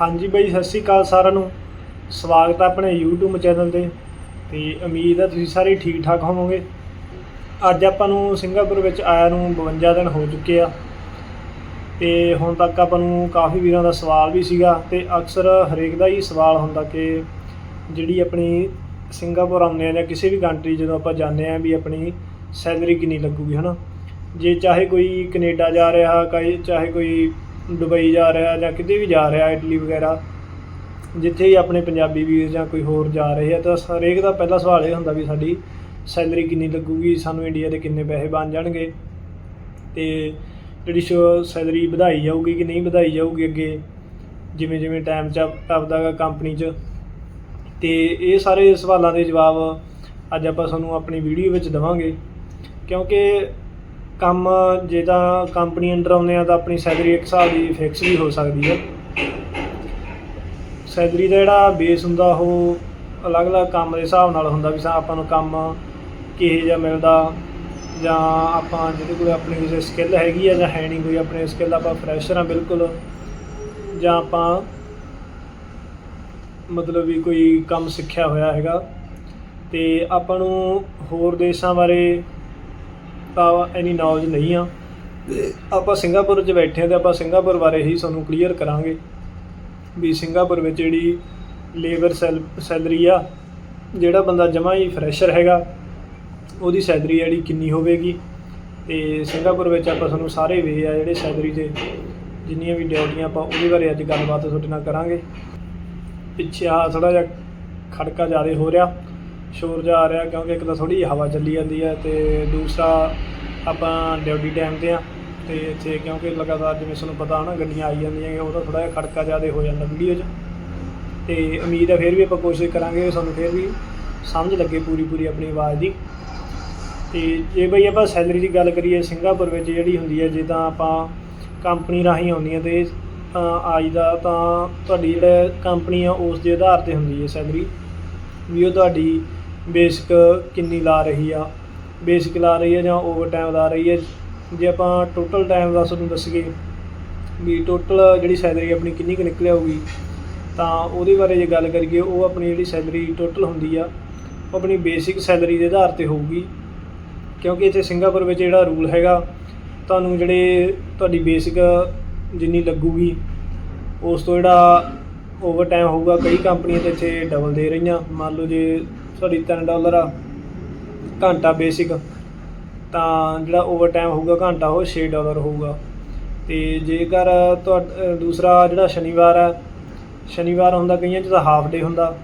ਹਾਂਜੀ ਬਾਈ, ਸਤਿ ਸ਼੍ਰੀ ਅਕਾਲ ਸਾਰਿਆਂ ਨੂੰ। ਸਵਾਗਤ ਹੈ ਆਪਣੇ YouTube ਚੈਨਲ ਤੇ। ਤੇ ਉਮੀਦ ਹੈ ਤੁਸੀਂ ਸਾਰੇ ਠੀਕ ਠਾਕ ਹੋਵੋਗੇ। ਅੱਜ ਆਪਾਂ ਨੂੰ ਸਿੰਗਾਪੁਰ ਵਿੱਚ ਆਇਆ ਨੂੰ 52 ਦਿਨ ਹੋ ਚੁੱਕੇ ਆ। ਤੇ ਹੁਣ ਤੱਕ ਆਪਾਂ ਨੂੰ ਕਾਫੀ ਵੀਰਾਂ ਦਾ ਸਵਾਲ ਵੀ ਸੀਗਾ ਤੇ ਅਕਸਰ ਹਰੇਕ ਦਾ ਹੀ ਸਵਾਲ ਹੁੰਦਾ ਕਿ ਜਿਹੜੀ ਆਪਣੀ ਸਿੰਗਾਪੁਰ ਆਉਂਦੇ ਆ ਜਾਂ ਕਿਸੇ ਵੀ ਕੰਟਰੀ ਜਦੋਂ ਆਪਾਂ ਜਾਂਦੇ ਆ ਵੀ ਆਪਣੀ ਸੈਲਰੀ ਕਿੰਨੀ ਲੱਗੂਗੀ, ਹਨਾ? ਜੇ ਚਾਹੇ ਕੋਈ ਕੈਨੇਡਾ ਜਾ ਰਿਹਾ ਕਈ ਚਾਹੇ ਕੋਈ ਦੁਬਈ ਜਾ ਰਿਹਾ ਜਾਂ ਕਿਤੇ ਵੀ ਜਾ ਰਿਹਾ, ਇਟਲੀ ਵਗੈਰਾ, ਜਿੱਥੇ ਹੀ ਆਪਣੇ ਪੰਜਾਬੀ ਵੀਰ ਜਾਂ ਕੋਈ ਹੋਰ ਜਾ ਰਹੇ ਆ, ਤਾਂ ਹਰੇਕ ਦਾ ਪਹਿਲਾ ਸਵਾਲ ਇਹ ਹੁੰਦਾ ਵੀ ਸਾਡੀ ਸੈਲਰੀ ਕਿੰਨੀ ਲੱਗੂਗੀ, ਸਾਨੂੰ ਇੰਡੀਆ ਦੇ ਕਿੰਨੇ ਪੈਸੇ ਬਣ ਜਾਣਗੇ, ਤੇ ਜਿਹੜੀ ਸ਼ੋ, ਸੈਲਰੀ ਵਧਾਈ ਜਾਊਗੀ ਕਿ ਨਹੀਂ ਵਧਾਈ ਜਾਊਗੀ ਅੱਗੇ, ਜਿਵੇਂ ਜਿਵੇਂ ਟਾਈਮ ਚ ਆਪਦਾ ਗਾ ਕੰਪਨੀ 'ਚ, ਤੇ ਇਹ ਸਾਰੇ ਸਵਾਲਾਂ ਦੇ ਜਵਾਬ ਅੱਜ ਆਪਾਂ ਤੁਹਾਨੂੰ ਆਪਣੀ ਵੀਡੀਓ ਵਿੱਚ ਦਵਾਂਗੇ, ਕਿਉਂਕਿ ਕੰਮ ਜੇ ਤਾਂ ਕੰਪਨੀ ਅੰਡਰ ਆਉਂਦੇ ਆ ਤਾਂ ਆਪਣੀ ਸੈਲਰੀ ਇੱਕ ਹਿਸਾਬ ਦੀ ਫਿਕਸ ਵੀ ਹੋ ਸਕਦੀ ਹੈ ਸੈਲਰੀ ਦਾ ਜਿਹੜਾ ਬੇਸ ਹੁੰਦਾ ਉਹ ਅਲੱਗ-ਅਲੱਗ ਕੰਮ ਦੇ ਹਿਸਾਬ ਨਾਲ ਹੁੰਦਾ ਵੀ ਆਪਾਂ ਨੂੰ ਕੰਮ ਕਿਹੋ ਜਿਹਾ ਮਿਲਦਾ ਜਾਂ ਆਪਾਂ ਜਿਹਦੇ ਕੋਲ ਆਪਣੀ ਕਿਸੇ ਸਕਿੱਲ ਹੈਗੀ ਆ ਜਾਂ ਹੈ ਨਹੀਂ ਕੋਈ ਆਪਣੇ ਸਕਿੱਲ ਆਪਾਂ ਫਰੈਸ਼ਰ ਆ ਬਿਲਕੁਲ ਜਾਂ ਆਪਾਂ ਮਤਲਬ ਵੀ ਕੋਈ ਕੰਮ ਸਿੱਖਿਆ ਹੋਇਆ ਹੈਗਾ ਤੇ ਆਪਾਂ ਨੂੰ ਹੋਰ ਦੇਸ਼ਾਂ ਬਾਰੇ ਤਾਂ ਇੰਨੀ ਨੌਲੇਜ ਨਹੀਂ ਆ। ਤੇ ਆਪਾਂ ਸਿੰਗਾਪੁਰ 'ਚ ਬੈਠੇ ਹਾਂ ਤੇ ਆਪਾਂ ਸਿੰਗਾਪੁਰ ਬਾਰੇ ਹੀ ਤੁਹਾਨੂੰ ਕਲੀਅਰ ਕਰਾਂਗੇ ਵੀ ਸਿੰਗਾਪੁਰ ਵਿੱਚ ਜਿਹੜੀ ਲੇਬਰ ਸੈਲ ਸੈਲਰੀ ਆ, ਜਿਹੜਾ ਬੰਦਾ ਜਮਾ ਹੀ ਫਰੈਸ਼ਰ ਹੈਗਾ, ਉਹਦੀ ਸੈਲਰੀ ਜਿਹੜੀ ਕਿੰਨੀ ਹੋਵੇਗੀ? ਤੇ ਸਿੰਗਾਪੁਰ ਵਿੱਚ ਆਪਾਂ ਤੁਹਾਨੂੰ ਸਾਰੇ ਵੇ ਆ ਜਿਹੜੇ ਸੈਲਰੀ ਦੇ, ਜਿੰਨੀਆਂ ਵੀ ਡਿਊਟੀਆਂ ਆਪਾਂ ਉਹਦੇ ਬਾਰੇ ਅੱਜ ਗੱਲਬਾਤ ਤੁਹਾਡੇ ਨਾਲ ਕਰਾਂਗੇ। ਪਿੱਛੇ ਆ ਥੋੜਾ ਜਿਹਾ ਖੜਕਾ ਜ਼ਿਆਦਾ ਹੋ ਰਿਹਾ। ਸ਼ੋਰ ਜਾ ਆ ਰਿਹਾ ਕਿਉਂਕਿ ਇੱਕ ਤਾਂ ਥੋੜੀ ਹਵਾ ਚੱਲੀ ਜਾਂਦੀ ਹੈ ਤੇ ਦੂਸਰਾ ਆਪਾਂ ਡਿਊਟੀ ਟਾਈਮ ਤੇ ਆ ਤੇ ਇੱਥੇ ਕਿਉਂਕਿ ਲਗਾਤਾਰ ਜਿਵੇਂ ਤੁਹਾਨੂੰ ਪਤਾ ਹਨਾ ਗੱਡੀਆਂ ਆਈ ਜਾਂਦੀਆਂ ਉਹਦਾ ਥੋੜਾ ਜਿਹਾ ਖੜਕਾ ਜ਼ਿਆਦਾ ਹੋ ਜਾਂਦਾ ਵੀਡੀਓ 'ਚ। ਤੇ ਉਮੀਦ ਹੈ ਫਿਰ ਵੀ ਆਪਾਂ ਕੋਸ਼ਿਸ਼ ਕਰਾਂਗੇ ਸਾਨੂੰ ਫਿਰ ਵੀ ਸਮਝ ਲੱਗੇ ਪੂਰੀ ਪੂਰੀ ਆਪਣੀ ਆਵਾਜ਼ ਦੀ। ਤੇ ਜੇ ਬਈ ਆਪਾਂ ਸੈਲਰੀ ਦੀ ਗੱਲ ਕਰੀਏ, ਸਿੰਗਾਪੁਰ ਵਿੱਚ ਜਿਹੜੀ ਹੁੰਦੀ ਹੈ ਜੇ ਤਾਂ ਆਪਾਂ ਕੰਪਨੀ ਰਾਹੀਂ ਆਉਂਦੀਆਂ ਤੇ ਆਈ ਦਾ ਤਾਂ ਤੁਹਾਡੀ ਜਿਹੜਾ ਕੰਪਨੀ ਆ, ਉਸ ਦੇ ਆਧਾਰ ਤੇ ਹੁੰਦੀ ਹੈ ਸੈਲਰੀ। ਵੀ ਉਹ ਤੁਹਾਡੀ ਬੇਸਿਕ ਕਿੰਨੀ ਲਾ ਰਹੀ ਆ, ਬੇਸਿਕ ਲਾ ਰਹੀ ਆ ਜਾਂ ਓਵਰ ਟਾਈਮ ਲਾ ਰਹੀ ਹੈ ਜੇ ਆਪਾਂ ਟੋਟਲ ਟਾਈਮ ਦਾ ਤੁਹਾਨੂੰ ਦੱਸੀਏ ਵੀ ਟੋਟਲ ਜਿਹੜੀ ਸੈਲਰੀ ਆਪਣੀ ਕਿੰਨੀ ਕੁ ਨਿਕਲ ਆਊਗੀ ਤਾਂ ਉਹਦੇ ਬਾਰੇ ਜੇ ਗੱਲ ਕਰੀਏ, ਉਹ ਆਪਣੀ ਜਿਹੜੀ ਸੈਲਰੀ ਟੋਟਲ ਹੁੰਦੀ ਆ, ਉਹ ਆਪਣੀ ਬੇਸਿਕ ਸੈਲਰੀ ਦੇ ਆਧਾਰ ਤੇ ਹੋਊਗੀ, ਕਿਉਂਕਿ ਇੱਥੇ ਸਿੰਗਾਪੁਰ ਵਿੱਚ ਜਿਹੜਾ ਰੂਲ ਹੈਗਾ, ਤੁਹਾਨੂੰ ਜਿਹੜੇ ਤੁਹਾਡੀ ਬੇਸਿਕ ਜਿੰਨੀ ਲੱਗੂਗੀ, ਉਸ ਤੋਂ ਜਿਹੜਾ ਓਵਰ ਟਾਈਮ ਹੋਊਗਾ, ਕਈ ਕੰਪਨੀਆਂ ਤੇ ਇੱਥੇ ਡਬਲ ਦੇ ਰਹੀਆਂ, ਮੰਨ ਲਓ ਜੇ ਤੁਹਾਡੀ 3 ਡਾਲਰ ਆ, ਘੰਟਾ ਬੇਸਿਕ ਤਾਂ ਜਿਹੜਾ ਓਵਰ ਟਾਈਮ ਹੋਊਗਾ ਘੰਟਾ ਉਹ 6 ਡਾਲਰ ਹੋਊਗਾ। ਤੇ ਜੇਕਰ ਤੁਹਾ ਦੂਸਰਾ ਜਿਹੜਾ ਸ਼ਨੀਵਾਰ ਹੈ ਸ਼ਨੀਵਾਰ ਹੁੰਦਾ ਕਈਆਂ 'ਚ ਤਾਂ ਹਾਫ ਡੇ ਹੁੰਦਾ,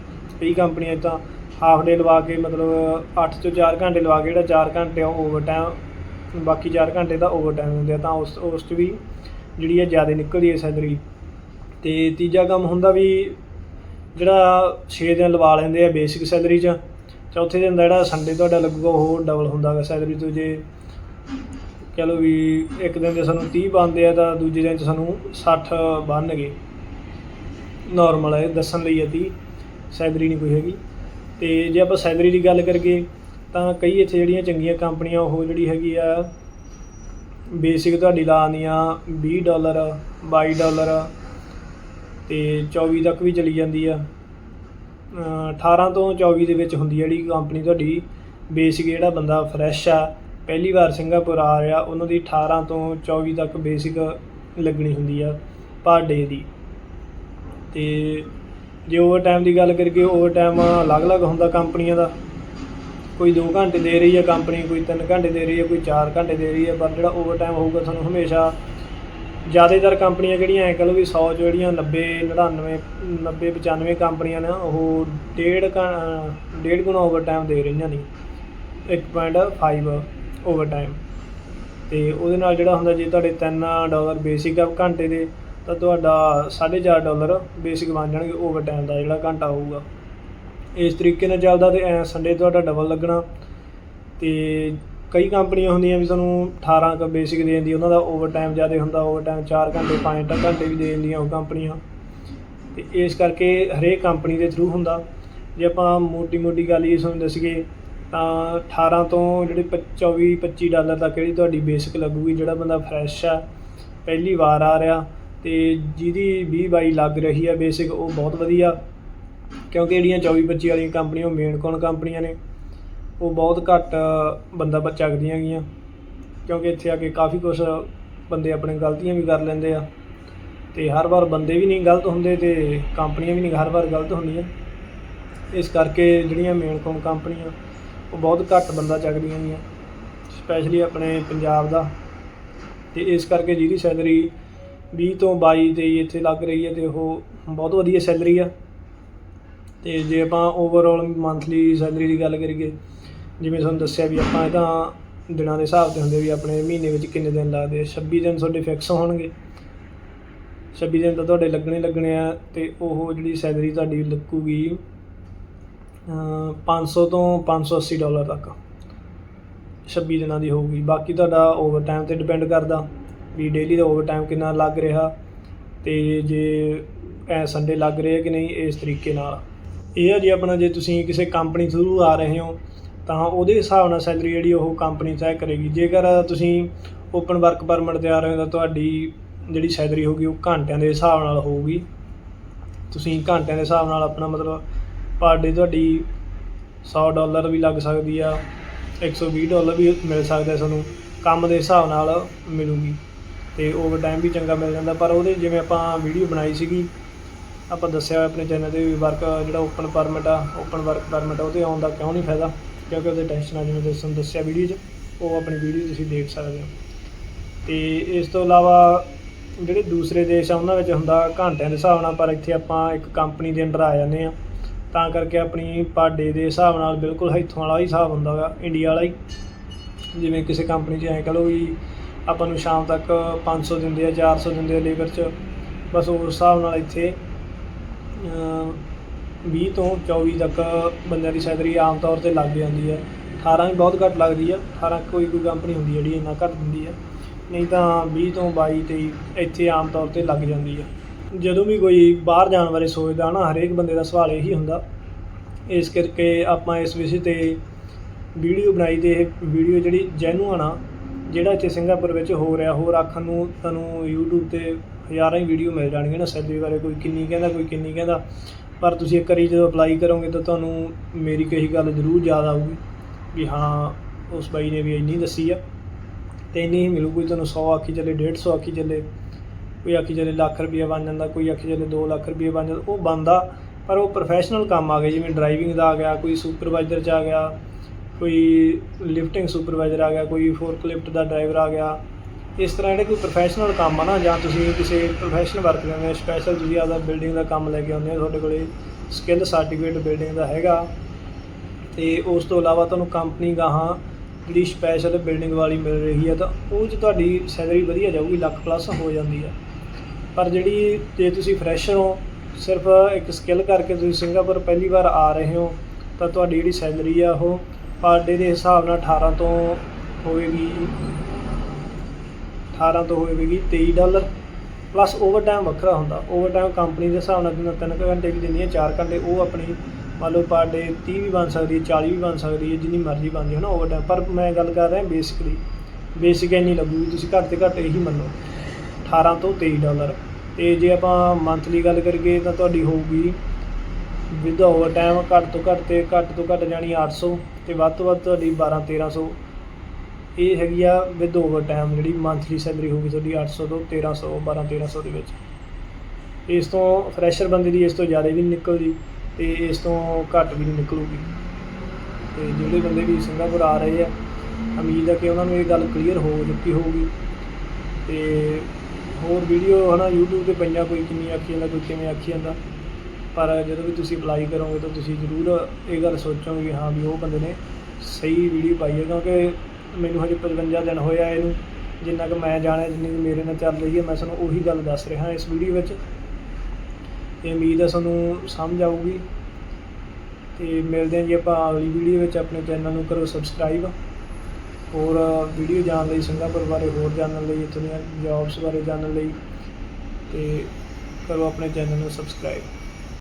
ਕਈ ਕੰਪਨੀਆਂ 'ਚ ਤਾਂ ਹਾਫ ਡੇ ਲਵਾ ਕੇ ਮਤਲਬ 8 ਤੋਂ 4 ਘੰਟੇ ਲਵਾ ਕੇ ਜਿਹੜਾ 4 ਘੰਟੇ ਆ ਓਵਰ ਟਾਈਮ ਬਾਕੀ 4 ਘੰਟੇ ਦਾ ਓਵਰ ਟਾਈਮ ਹੁੰਦੇ ਆ, ਤਾਂ ਉਸ ਉਸ 'ਚ ਵੀ ਜਿਹੜੀ ਆ ਜ਼ਿਆਦਾ ਨਿਕਲਦੀ ਹੈ ਸੈਲਰੀ। ਤੇ ਤੀਜਾ ਕੰਮ ਹੁੰਦਾ ਵੀ ਜਿਹੜਾ 6 ਦਿਨ ਲਵਾ ਲੈਂਦੇ ਆ ਬੇਸਿਕ ਸੈਲਰੀ 'ਚ ਚੌਥੇ ਦਿਨ ਦਾ ਜਿਹੜਾ ਸੰਡੇ ਤੁਹਾਡਾ ਲੱਗੂਗਾ, ਉਹ ਡਬਲ ਹੁੰਦਾ ਹੈ ਸੈਲਰੀ ਤੋਂ ਜੇ ਚਲੋ ਵੀ ਇੱਕ ਦਿਨ ਦੇ ਸਾਨੂੰ 30 ਬਣਦੇ ਆ, ਤਾਂ ਦੂਜੇ ਦਿਨ 'ਚ ਸਾਨੂੰ 60 ਬਣਨਗੇ। ਨਾਰਮਲ ਹੈ ਦੱਸਣ ਲਈ ਆ 30 ਸੈਲਰੀ ਨਹੀਂ ਕੋਈ ਹੈਗੀ। ਤੇ ਜੇ ਆਪਾਂ ਸੈਲਰੀ ਦੀ ਗੱਲ ਕਰੀਏ, ਤਾਂ ਕਈ ਇੱਥੇ ਜਿਹੜੀਆਂ ਚੰਗੀਆਂ ਕੰਪਨੀਆਂ, ਉਹ ਜਿਹੜੀ ਹੈਗੀ ਆ ਬੇਸਿਕ ਤੁਹਾਡੀ ਲਾਉਂਦੀਆਂ 20 ਡਾਲਰ 22 ਡਾਲਰ ਤੇ 24 ਤੱਕ ਵੀ ਚਲੀ ਜਾਂਦੀ ਆ। ਅ, 18 ਤੋਂ 24 ਦੇ ਵਿੱਚ ਹੁੰਦੀ ਜਿਹੜੀ ਕੰਪਨੀ ਤੁਹਾਡੀ। ਬੇਸਿਕ ਜਿਹੜਾ ਬੰਦਾ ਫਰੈਸ਼ ਆ ਪਹਿਲੀ ਵਾਰ ਸਿੰਗਾਪੁਰ ਆ ਰਿਹਾ ਉਹਨਾਂ ਦੀ 18 ਤੋਂ 24 ਤੱਕ ਬੇਸਿਕ ਲੱਗਣੀ ਹੁੰਦੀ ਆ ਪਰ ਡੇ ਦੀ। ਤੇ ਜੇ ਓਵਰ ਟਾਈਮ ਦੀ ਗੱਲ ਕਰੀਏ ਓਵਰ ਟਾਈਮ ਅਲੱਗ-ਅਲੱਗ ਹੁੰਦਾ ਕੰਪਨੀਆਂ ਦਾ। ਕੋਈ 2 ਘੰਟੇ ਦੇ ਰਹੀ ਹੈ ਕੰਪਨੀ ਕੋਈ 3 ਘੰਟੇ ਦੇ ਰਹੀ ਹੈ ਕੋਈ 4 ਘੰਟੇ ਦੇ ਰਹੀ ਹੈ ਪਰ ਜਿਹੜਾ ਓਵਰ ਟਾਈਮ ਹੋਊਗਾ ਤੁਹਾਨੂੰ ਹਮੇਸ਼ਾ ਜ਼ਿਆਦਾਤਰ ਕੰਪਨੀਆਂ ਜਿਹੜੀਆਂ ਐ ਕਹ ਲਓ ਵੀ 100 ਚੋਂ ਜਿਹੜੀਆਂ 90 99 90 95 ਕੰਪਨੀਆਂ ਨੇ ਉਹ ਡੇਢ ਘੰ- ਡੇਢ ਗੁਣਾ ਓਵਰਟਾਈਮ ਦੇ ਰਹੀਆਂ ਨੇ। 1.5 ਓਵਰ ਟਾਈਮ ਤੇ ਉਹਦੇ ਨਾਲ ਜਿਹੜਾ ਹੁੰਦਾ ਜੇ ਤੁਹਾਡੇ 3 ਡਾਲਰ ਬੇਸਿਕ ਆ ਘੰਟੇ ਦੇ, ਤਾਂ ਤੁਹਾਡਾ 4.5 ਡਾਲਰ ਬੇਸਿਕ ਬਣ ਜਾਣਗੇ ਓਵਰਟਾਈਮ ਦਾ ਜਿਹੜਾ ਘੰਟਾ ਹੋਊਗਾ। ਇਸ ਤਰੀਕੇ ਨਾਲ ਚੱਲਦਾ ਤੇ ਐ ਸੰਡੇ ਤੁਹਾਡਾ ਡਬਲ ਲੱਗਣਾ। ਤੇ ਕਈ ਕੰਪਨੀਆਂ ਹੁੰਦੀਆਂ ਵੀ ਸਾਨੂੰ 18 ਕ ਬੇਸਿਕ ਦੇ ਦਿੰਦੀ, ਉਹਨਾਂ ਦਾ ਓਵਰਟਾਈਮ ਜ਼ਿਆਦਾ ਹੁੰਦਾ ਓਵਰਟਾਈਮ 4 ਘੰਟੇ 5 ਘੰਟੇ ਵੀ ਦੇ ਦਿੰਦੀਆਂ ਉਹ ਕੰਪਨੀਆਂ। ਤੇ ਇਸ ਕਰਕੇ ਹਰੇਕ ਕੰਪਨੀ ਦੇ ਥਰੂ ਹੁੰਦਾ। ਜੇ ਆਪਾਂ ਮੋਟੀ ਮੋਟੀ ਗੱਲ ਇਹ ਤੁਹਾਨੂੰ ਦੱਸੀਏ ਤਾਂ 18 ਤੋਂ ਜਿਹੜੇ 24 25 ਡਾਲਰ ਤੱਕ ਜਿਹੜੀ ਤੁਹਾਡੀ ਬੇਸਿਕ ਲੱਗੂਗੀ, ਜਿਹੜਾ ਬੰਦਾ ਫਰੈਸ਼ ਆ, ਪਹਿਲੀ ਵਾਰ ਆ ਰਿਹਾ, ਤੇ ਜਿਹਦੀ 20 22 ਲੱਗ ਰਹੀ ਆ ਬੇਸਿਕ ਉਹ ਬਹੁਤ ਵਧੀਆ। ਕਿਉਂਕਿ ਜਿਹੜੀਆਂ 24 25 ਵਾਲੀਆਂ ਕੰਪਨੀਆਂ, ਉਹ ਮੇਨ ਕੌਣ ਕੰਪਨੀਆਂ ਨੇ? ਉਹ ਬਹੁਤ ਘੱਟ ਬੰਦਾ ਬ- ਚੱਕਦੀਆਂ ਗੀਆਂ ਕਿਉਂਕਿ ਇੱਥੇ ਆ ਕੇ ਕਾਫੀ ਕੁਝ ਬੰਦੇ ਆਪਣੇ ਗਲਤੀਆਂ ਵੀ ਕਰ ਲੈਂਦੇ ਆ। ਤੇ ਹਰ ਵਾਰ ਬੰਦੇ ਵੀ ਨਹੀਂ ਗਲਤ ਹੁੰਦੇ ਤੇ ਕੰਪਨੀਆਂ ਵੀ ਨਹੀਂ, ਹਰ ਵਾਰ ਗਲਤ ਹੁੰਦੀਆਂ। ਇਸ ਕਰਕੇ ਜਿਹੜੀਆਂ ਮੇਨ ਕੌਮ ਕੰਪਨੀਆਂ, ਉਹ ਬਹੁਤ ਘੱਟ ਬੰਦਾ ਚੱਕਦੀਆਂ ਗਈਆਂ। ਸਪੈਸ਼ਲੀ ਆਪਣੇ ਪੰਜਾਬ ਦਾ। ਤੇ ਇਸ ਕਰਕੇ ਜਿਹਦੀ ਸੈਲਰੀ 20 ਤੋਂ 22 23 ਇੱਥੇ ਲੱਗ ਰਹੀ ਹੈ ਤੇ ਉਹ ਬਹੁਤ ਵਧੀਆ ਸੈਲਰੀ ਆ। ਤੇ ਜੇ ਆਪਾਂ ਓਵਰਆਲ ਮੰਥਲੀ ਸੈਲਰੀ ਦੀ ਗੱਲ ਕਰੀਏ ਜਿਵੇਂ ਤੁਹਾਨੂੰ ਦੱਸਿਆ ਵੀ ਆਪਾਂ ਇਹ ਤਾਂ ਦਿਨਾਂ ਦੇ ਹਿਸਾਬ ਤੇ ਹੁੰਦੇ ਵੀ ਆਪਣੇ ਮਹੀਨੇ ਵਿੱਚ ਕਿੰਨੇ ਦਿਨ ਲੱਗਦੇ ਆ? 26 ਦਿਨ ਤੁਹਾਡੇ ਫਿਕਸ ਹੋਣਗੇ। 26 ਦਿਨ ਤਾਂ ਤੁਹਾਡੇ ਲੱਗਣੇ ਲੱਗਣੇ ਆ ਤੇ ਉਹ ਜਿਹੜੀ ਸੈਲਰੀ ਤੁਹਾਡੀ ਲੱਗੂਗੀ ਅਮ 500 ਤੋਂ 580 ਡਾਲਰ ਤੱਕ। 26 ਦਿਨਾਂ ਦੀ ਹੋਊਗੀ। ਬਾਕੀ ਤੁਹਾਡਾ ਓਵਰਟਾਈਮ ਤੇ ਡਿਪੈਂਡ ਕਰਦਾ ਵੀ ਡੇਲੀ ਦਾ ਓਵਰਟਾਈਮ ਕਿੰਨਾ ਲੱਗ ਰਿਹਾ ਤੇ ਜੇ ਐ ਸੰਡੇ ਲੱਗ ਰਿਹਾ ਕਿ ਨਹੀਂ, ਇਸ ਤਰੀਕੇ ਨਾਲ। ਇਹ ਆ ਜੀ ਆਪਣਾ, ਜੇ ਤੁਸੀਂ ਕਿਸੇ ਕੰਪਨੀ ਥਰੂ ਆ ਰਹੇ ਹੋ ਤਾਂ ਉਹਦੇ ਹਿਸਾਬ ਨਾਲ ਸੈਲਰੀ ਜਿਹੜੀ ਉਹ ਕੰਪਨੀ ਤੈਅ ਕਰੇਗੀ। ਜੇਕਰ ਤੁਸੀਂ ਓਪਨ ਵਰਕ ਪਰਮਿਟ ਤੇ ਆ ਰਹੇ ਹੋ ਤਾਂ ਤੁਹਾਡੀ ਜਿਹੜੀ ਸੈਲਰੀ ਹੋਊਗੀ ਉਹ ਘੰਟਿਆਂ ਦੇ ਹਿਸਾਬ ਨਾਲ ਹੋਊਗੀ। ਤੁਸੀਂ ਘੰਟਿਆਂ ਦੇ ਹਿਸਾਬ ਨਾਲ ਆਪਣਾ ਮਤਲਬ ਪਰ ਡੇ ਤੁਹਾਡੀ 100 ਡਾਲਰ ਵੀ ਲੱਗ ਸਕਦੀ ਆ 120 ਡਾਲਰ ਵੀ ਮਿਲ ਸਕਦਾ ਤੁਹਾਨੂੰ, ਕੰਮ ਦੇ ਹਿਸਾਬ ਨਾਲ ਮਿਲੂਗੀ। ਤੇ ਓਵਰ ਟਾਈਮ ਵੀ ਚੰਗਾ ਮਿਲ ਜਾਂਦਾ, ਪਰ ਉਹਦੇ ਜਿਵੇਂ ਆਪਾਂ ਵੀਡੀਓ ਬਣਾਈ ਸੀਗੀ, ਆਪਾਂ ਦੱਸਿਆ ਹੋਇਆ ਆਪਣੇ ਚੈਨਲ ਤੇ ਵੀ ਵਰਕ ਜਿਹੜਾ ਓਪਨ ਪਰਮਿਟ ਆ ਓਪਨ ਵਰਕ ਪਰਮਿਟ ਉਹਦੇ ਆਉਣ ਦਾ ਕਿਉਂ ਨਹੀਂ ਫਾਇਦਾ? ਕਿਉਂਕਿ ਉਹਦੇ ਟੈਨਸ਼ਨ ਆ, ਜਿਵੇਂ ਦੱਸਣ ਦੱਸਿਆ ਵੀਡੀਓ 'ਚ, ਉਹ ਆਪਣੀ ਵੀਡੀਓ ਤੁਸੀਂ ਦੇਖ ਸਕਦੇ ਹੋ। ਤੇ ਇਸ ਤੋਂ ਇਲਾਵਾ ਜਿਹੜੇ ਦੂਸਰੇ ਦੇਸ਼ ਆ, ਉਹਨਾਂ ਵਿੱਚ ਹੁੰਦਾ ਘੰਟਿਆਂ ਦੇ ਹਿਸਾਬ ਨਾਲ, ਪਰ ਇੱਥੇ ਆਪਾਂ ਇੱਕ ਕੰਪਨੀ ਦੇ ਅੰਡਰ ਆ ਜਾਂਦੇ ਆ ਤਾਂ ਕਰਕੇ ਆਪਣੀ ਪਰ ਡੇ ਦੇ ਹਿਸਾਬ ਨਾਲ ਬਿਲਕੁਲ ਇੱਥੋਂ ਵਾਲਾ ਹੀ ਹਿਸਾਬ ਹੁੰਦਾ ਗਾ ਇੰਡੀਆ ਵਾਲਾ ਹੀ। ਜਿਵੇਂ ਕਿਸੇ ਕੰਪਨੀ 'ਚ ਐਂ ਕਹ ਲਓ ਵੀ ਆਪਾਂ ਨੂੰ ਸ਼ਾਮ ਤੱਕ 500 ਦਿੰਦੇ ਆ 400 ਦਿੰਦੇ ਆ ਲੇਬਰ 'ਚ। ਬਸ ਉਸ ਹਿਸਾਬ ਨਾਲ ਇੱਥੇ 20 ਤੋਂ 24 ਤੱਕ ਬੰਦਿਆਂ ਦੀ ਸੈਲਰੀ ਆਮ ਤੌਰ ਤੇ ਲੱਗ ਜਾਂਦੀ ਹੈ। 18 ਵੀ ਬਹੁਤ ਘੱਟ ਲੱਗਦੀ ਹੈ। 18 ਕੋਈ ਕੋਈ ਕੰਪਨੀ ਹੁੰਦੀ ਜਿਹੜੀ ਇੰਨਾ ਘੱਟ ਦਿੰਦੀ ਹੈ। ਨਹੀਂ ਤਾਂ 20 ਤੋਂ 22 23 ਇੱਥੇ ਆਮ ਤੌਰ ਤੇ ਲੱਗ ਜਾਂਦੀ ਹੈ। ਜਦੋਂ ਵੀ ਕੋਈ ਬਾਹਰ ਜਾਣ ਬਾਰੇ ਸੋਚਦਾ ਨਾ, ਹਰੇਕ ਬੰਦੇ ਦਾ ਸਵਾਲ ਇਹੀ ਹੁੰਦਾ। ਇਸ ਕਰਕੇ ਆਪਾਂ ਇਸ ਵਿਸ਼ੇ ਤੇ ਵੀਡੀਓ ਬਣਾਈ ਤੇ ਇਹ ਵੀਡੀਓ ਜਿਹੜੀ ਜੈਨੂਅਨ ਆ, ਜਿਹੜਾ ਇੱਥੇ ਸਿੰਗਾਪੁਰ ਵਿੱਚ ਹੋ ਰਿਹਾ, ਹੋਰ ਆਖਣ ਨੂੰ ਤੁਹਾਨੂੰ YouTube ਤੇ ਹਜ਼ਾਰਾਂ ਹੀ ਵੀਡੀਓ ਮਿਲ ਜਾਣਗੀਆਂ ਨਾ। ਸੈਲਰੀ ਬਾਰੇ ਕੋਈ ਕਿੰਨੀ ਕਹਿੰਦਾ, ਕੋਈ ਕਿੰਨੀ ਕਹਿੰਦਾ। ਪਰ ਤੁਸੀਂ ਇੱਕ ਵਾਰੀ ਜਦੋਂ ਅਪਲਾਈ ਕਰੋਗੇ ਤਾਂ ਤੁਹਾਨੂੰ ਮੇਰੀ ਕਹੀ ਗੱਲ ਜ਼ਰੂਰ ਯਾਦ ਆਊਗੀ ਵੀ ਹਾਂ, ਉਸ ਬਾਈ ਨੇ ਵੀ ਇੰਨੀ ਦੱਸੀ ਆ ਤੇ ਇੰਨੀ ਹੀ ਮਿਲੂਗੀ ਤੁਹਾਨੂੰ 100 ਆਖੀ ਚੱਲੇ 150 ਆਖੀ ਚੱਲੇ, ਕੋਈ ਆਖੀ ਚੱਲੇ ਲੱਖ ਰੁਪਈਆ ਬਣ ਜਾਂਦਾ, ਕੋਈ ਆਖੀ ਚੱਲੇ 2 ਲੱਖ ਰੁਪਈਆ ਬਣ ਜਾਂਦਾ, ਉਹ ਬੰਦਾ ਪਰ ਉਹ ਪ੍ਰੋਫੈਸ਼ਨਲ ਕੰਮ ਆ ਗਏ ਜਿਵੇਂ ਡਰਾਈਵਿੰਗ ਦਾ ਆ ਗਿਆ, ਕੋਈ ਸੁਪਰਵਾਈਜ਼ਰ ਚ ਆ ਗਿਆ, ਕੋਈ ਲਿਫਟਿੰਗ ਸੁਪਰਵਾਈਜ਼ਰ ਆ ਗਿਆ, ਕੋਈ ਫੋਰਕਲਿਫਟ ਦਾ ਡਰਾਈਵਰ ਆ ਗਿਆ ਇਸ ਤਰ੍ਹਾਂ ਜਿਹੜੇ ਕੋਈ ਪ੍ਰੋਫੈਸ਼ਨਲ ਕੰਮ ਆ ਨਾ, ਜਾਂ ਤੁਸੀਂ ਕਿਸੇ ਪ੍ਰੋਫੈਸ਼ਨਲ ਵਰਕ ਕਰਦੇ ਹੋ ਸਪੈਸ਼ਲ ਤੁਸੀਂ ਆਪਦਾ ਬਿਲਡਿੰਗ ਦਾ ਕੰਮ ਲੈ ਕੇ ਆਉਂਦੇ ਹੋ, ਤੁਹਾਡੇ ਕੋਲੇ ਸਕਿੱਲ ਸਰਟੀਫਿਕੇਟ ਬਿਲਡਿੰਗ ਦਾ ਹੈਗਾ। ਤੇ ਉਸ ਤੋਂ ਇਲਾਵਾ ਤੁਹਾਨੂੰ ਕੰਪਨੀ ਗਾਹਾਂ ਜਿਹੜੀ ਸਪੈਸ਼ਲ ਬਿਲਡਿੰਗ ਵਾਲੀ ਮਿਲ ਰਹੀ ਹੈ ਤਾਂ ਉਹ 'ਚ ਤੁਹਾਡੀ ਸੈਲਰੀ ਵਧੀਆ ਜਾਊਗੀ, ਲੱਖ ਪਲੱਸ ਹੋ ਜਾਂਦੀ ਹੈ ਪਰ ਜਿਹੜੀ ਜੇ ਤੁਸੀਂ ਫਰੈਸ਼ਰ ਹੋ, ਸਿਰਫ ਇੱਕ ਸਕਿੱਲ ਕਰਕੇ ਤੁਸੀਂ ਸਿੰਗਾਪੁਰ ਪਹਿਲੀ ਵਾਰ ਆ ਰਹੇ ਹੋ, ਤਾਂ ਤੁਹਾਡੀ ਜਿਹੜੀ ਸੈਲਰੀ ਆ ਉਹ ਪਰ ਡੇ ਦੇ ਹਿਸਾਬ ਨਾਲ 18 ਤੋਂ ਹੋਵੇਗੀ 18 ਤੋਂ ਹੋਵੇਗੀ 23 ਡਾਲਰ ਪਲੱਸ ਓਵਰਟਾਈਮ ਵੱਖਰਾ ਹੁੰਦਾ। ਓਵਰਟਾਈਮ ਕੰਪਨੀ ਦੇ ਹਿਸਾਬ ਨਾਲ ਜਿੰਨਾ 3 ਘੰਟੇ ਵੀ ਦਿੰਦੀ ਹੈ 4 ਘੰਟੇ, ਉਹ ਆਪਣੀ ਮੰਨ ਲਓ ਪਰ ਡੇ 30 ਵੀ ਬਣ ਸਕਦੀ ਹੈ 40 ਵੀ ਬਣ ਸਕਦੀ ਹੈ, ਜਿੰਨੀ ਮਰਜ਼ੀ ਬਣਦੀ ਹੈ ਨਾ ਓਵਰਟਾਈਮ ਪਰ ਮੈਂ ਗੱਲ ਕਰ ਰਿਹਾ ਬੇਸਿਕਲੀ ਬੇਸਿਕ ਇੰਨੀ ਲੱਗੂਗੀ ਤੁਸੀਂ ਘੱਟ ਤੇ ਘੱਟ ਇਹੀ ਮੰਨੋ 18 ਤੋਂ 23 ਡਾਲਰ। ਤੇ ਜੇ ਆਪਾਂ ਮੰਥਲੀ ਗੱਲ ਕਰੀਏ ਤਾਂ ਤੁਹਾਡੀ ਹੋਊਗੀ ਵਿਦ ਓਵਰਟਾਈਮ ਘੱਟ ਤੋਂ ਘੱਟ ਤੇ ਘੱਟ ਤੋਂ ਘੱਟ ਜਾਣੀ 800 ਤੇ ਵੱਧ ਤੋਂ ਵੱਧ ਤੁਹਾਡੀ 12 1300 ਇਹ ਹੈਗੀ ਆ ਵਿਦ ਓਵਰ ਟਾਈਮ ਜਿਹੜੀ ਮੰਥਲੀ ਸੈਲਰੀ ਹੋਊਗੀ ਤੁਹਾਡੀ 800 ਤੋਂ 1300 12 1300 ਦੇ ਵਿੱਚ। ਇਸ ਤੋਂ ਫਰੈਸ਼ਰ ਬੰਦੇ ਦੀ ਇਸ ਤੋਂ ਜ਼ਿਆਦਾ ਵੀ ਨਹੀਂ ਨਿਕਲਦੀ ਤੇ ਇਸ ਤੋਂ ਘੱਟ ਵੀ ਨਹੀਂ ਨਿਕਲੂਗੀ। ਤੇ ਜਿਹੜੇ ਬੰਦੇ ਵੀ ਸਿੰਗਾਪੁਰ ਆ ਰਹੇ ਆ, ਉਮੀਦ ਹੈ ਕਿ ਉਹਨਾਂ ਨੂੰ ਇਹ ਗੱਲ ਕਲੀਅਰ ਹੋ ਚੁੱਕੀ ਹੋਊਗੀ। ਤੇ ਹੋਰ ਵੀਡੀਓ ਹਨਾ YouTube ਤੇ ਪਈਆਂ ਕੋਈ ਕਿੰਨੀ ਆਖੀ ਜਾਂਦਾ ਕੋਈ ਕਿਵੇਂ ਆਖੀ ਜਾਂਦਾ ਪਰ ਜਦੋਂ ਵੀ ਤੁਸੀਂ ਅਪਲਾਈ ਕਰੋਗੇ ਤਾਂ ਤੁਸੀਂ ਜ਼ਰੂਰ ਇਹ ਗੱਲ ਸੋਚੋਗੇ ਹਾਂ ਵੀ ਉਹ ਬੰਦੇ ਨੇ ਸਹੀ ਵੀਡੀਓ ਪਾਈ ਹੈ ਕਿਉਂਕਿ ਮੈਨੂੰ ਹਜੇ 55 ਦਿਨ ਹੋਇਆ ਇਹਨੂੰ। ਜਿੰਨਾ ਕਿ ਮੈਂ ਜਾਣਿਆ, ਜਿੰਨੀ ਕੁ ਮੇਰੇ ਨਾਲ ਚੱਲ ਰਹੀ ਹੈ, ਮੈਂ ਤੁਹਾਨੂੰ ਉਹੀ ਗੱਲ ਦੱਸ ਰਿਹਾ ਇਸ ਵੀਡੀਓ ਵਿੱਚ। ਤੇ ਉਮੀਦ ਹੈ ਤੁਹਾਨੂੰ ਸਮਝ ਆਊਗੀ। ਤੇ ਮਿਲਦੇ ਹਾਂ ਜੀ ਆਪਾਂ ਅਗਲੀ ਵੀਡੀਓ ਵਿੱਚ। ਆਪਣੇ ਚੈਨਲ ਨੂੰ ਕਰੋ ਸਬਸਕ੍ਰਾਈਬ ਹੋਰ ਵੀਡੀਓ ਜਾਣ ਲਈ ਸਿੰਗਾਪੁਰ ਬਾਰੇ ਹੋਰ ਜਾਣਨ ਲਈ, ਇੱਥੋਂ ਦੀਆਂ ਜੌਬਸ ਬਾਰੇ ਜਾਣਨ ਲਈ। ਤੇ ਕਰੋ ਆਪਣੇ ਚੈਨਲ ਨੂੰ ਸਬਸਕ੍ਰਾਈਬ